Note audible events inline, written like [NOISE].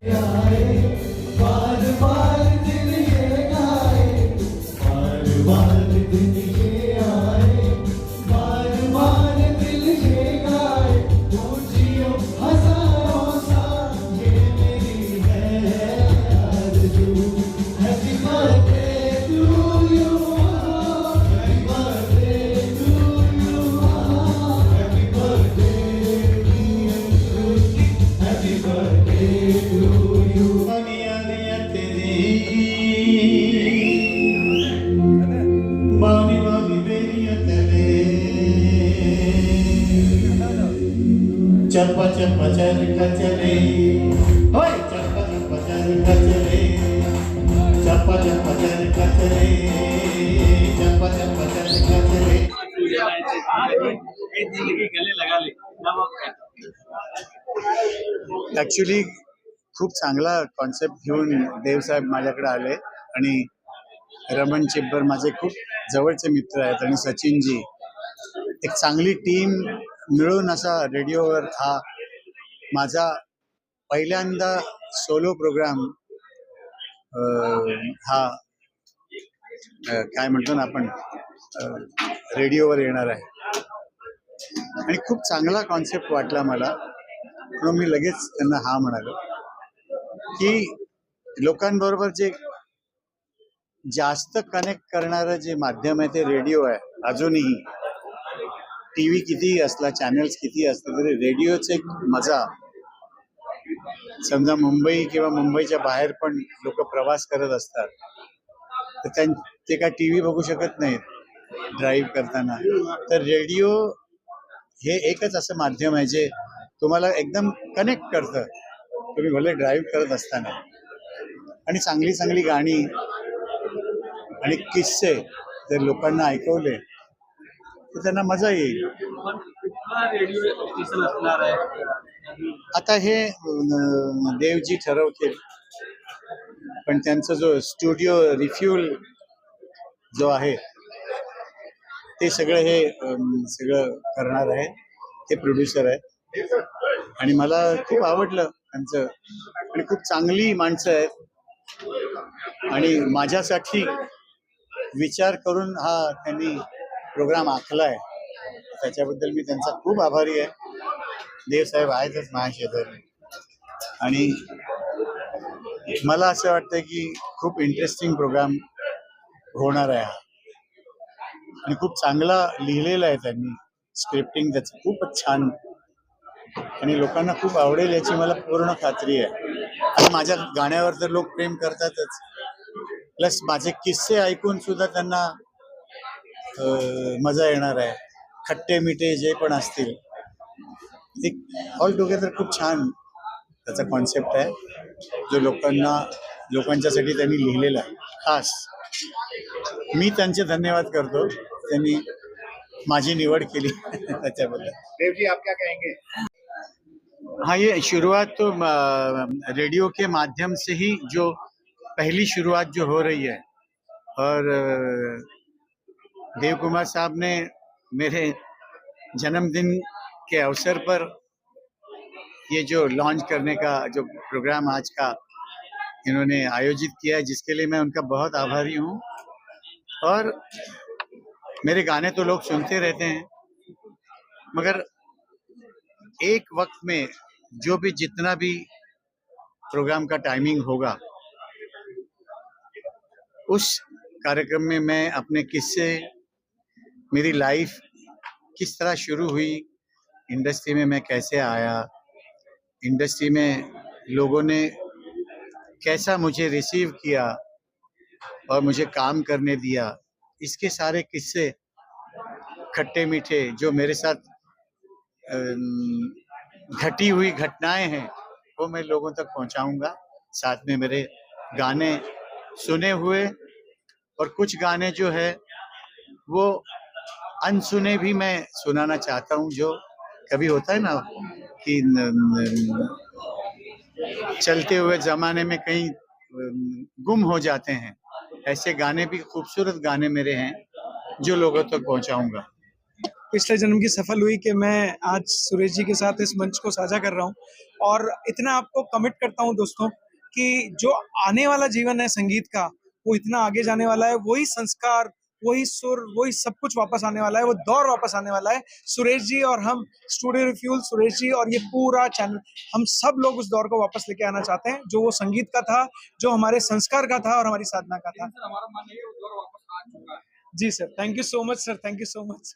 Yeah. चंपा चंपा चल चले होय चंपा चंपा चल चले चंपा चंपा चल चले चंपा चंपा चल चले ॲक्च्युली खूप चांगला कॉन्सेप्ट घेऊन देवसाहेब माझ्याकडे आले आणि रमण चिब्बर माझे खूप जवळचे मित्र आहेत आणि सचिनजी. एक चांगली टीम मिळून असा रेडिओवर हा माझा पहिल्यांदा सोलो प्रोग्राम हा काय म्हणतो ना आपण रेडिओवर येणार आहे. आणि खूप चांगला कॉन्सेप्ट वाटला मला म्हणून मी लगेच त्यांना हा म्हणालो की लोकांबरोबर जे जास्त कनेक्ट करणारं जे माध्यम आहे ते रेडिओ आहे अजूनही टी व्ही कितीही असला चॅनल्स किती असले तरी रेडिओचे एक मजा. समजा मुंबई किंवा मुंबईच्या बाहेर पण लोक प्रवास करत असतात तर त्यां ते काय टी व्ही बघू शकत नाहीत ड्राईव्ह करताना. तर रेडिओ हे एकच असं माध्यम आहे जे तुम्हाला एकदम कनेक्ट करतं. तुम्ही भले ड्राईव्ह करत असताना. आणि चांगली चांगली गाणी आणि किस्से जर लोकांना ऐकवले तर त्यांना मजा येईल. आता हे देवजी ठरवतील. पण त्यांचा जो स्टुडिओ रिफ्युल जो आहे ते सगळं हे सगळं करणार आहे. ते प्रोड्युसर आहे आणि मला खूप आवडलं त्यांचं. आणि खूप चांगली माणसं आहेत. आणि माझ्यासाठी विचार करून हा त्यांनी प्रोग्राम आखलाय त्याच्याबद्दल मी त्यांचा खूप आभारी आहे. देवसाहेब आहेतच महाशेजारी आणि मला असं वाटतं की खूप इंटरेस्टिंग प्रोग्राम होणार आहे हा. आणि खूप चांगला लिहिलेला आहे त्यांनी स्क्रिप्टिंग त्याचं. खूपच छान. आणि लोकांना खूप आवडेल याची मला पूर्ण खात्री आहे. आणि माझ्या गाण्यावर तर लोक प्रेम करतातच. प्लस माझे किस्से ऐकून सुद्धा त्यांना मजा येणार आहे. खट्टे मिठे जे पण असतील. एक ऑल टुगेदर खूप छान त्याचा कॉन्सेप्ट आहे. जो लोकांना लोकांच्यासाठी त्यांनी लिहिलेला आहे. खास. मी त्यांचे धन्यवाद करतो. त्यांनी माझी निवड केली [LAUGHS] त्याच्याबद्दल. देव जी आप क्या कहेंगे? हाँ ये शुरुआत तो अ, रेडियो के माध्यम से ही जो पहली शुरुआत जो हो रही है। और देव कुमार साहब ने मेरे जन्मदिन के अवसर पर ये जो लॉन्च करने का जो प्रोग्राम आज का इन्होंने आयोजित किया है, जिसके लिए मैं उनका बहुत आभारी हूँ। और मेरे गाने तो लोग सुनते रहते हैं, मगर एक वक्त में जो भी जितना भी प्रोग्राम का टाइमिंग होगा, उस कार्यक्रम में मैं अपने किस्से मेरी लाइफ किस तरह शुरू हुई? इंडस्ट्री में मैं कैसे आया? इंडस्ट्री में लोगों ने कैसा मुझे रिसीव किया? और मुझे काम करने दिया? इसके सारे किस्से खट्टे मीठे जो मेरे साथ घटी हुई घटनाएँ हैं, वो मैं लोगों तक पहुंचाऊँगा। साथ में मेरे गाने सुने हुए और कुछ गाने जो है, वो अनसुने भी मैं सुनाना चाहता हूँ जो कभी होता है ना कि न, न, चलते हुए जमाने में कहीं गुम हो जाते हैं। ऐसे गाने भी खूबसूरत गाने मेरे हैं जो लोगों तक तो पहुंचाऊँगा। पिछले जन्म की सफल हुई कि मैं आज सुरेश जी के साथ इस मंच को साझा कर रहा हूँ। और इतना आपको कमिट करता हूँ दोस्तों कि जो आने वाला जीवन है संगीत का वो इतना आगे जाने वाला है वही संस्कार वही सुर वही सब कुछ वापस आने वाला है वो दौर वापस आने वाला है। सुरेश जी और हम स्टूडियो रिफ्यूल सुरेश जी और ये पूरा चैनल हम सब लोग उस दौर को वापस लेके आना चाहते हैं जो वो संगीत का था जो हमारे संस्कार का था और हमारी साधना का था। जी sir thank you so much sir thank you so much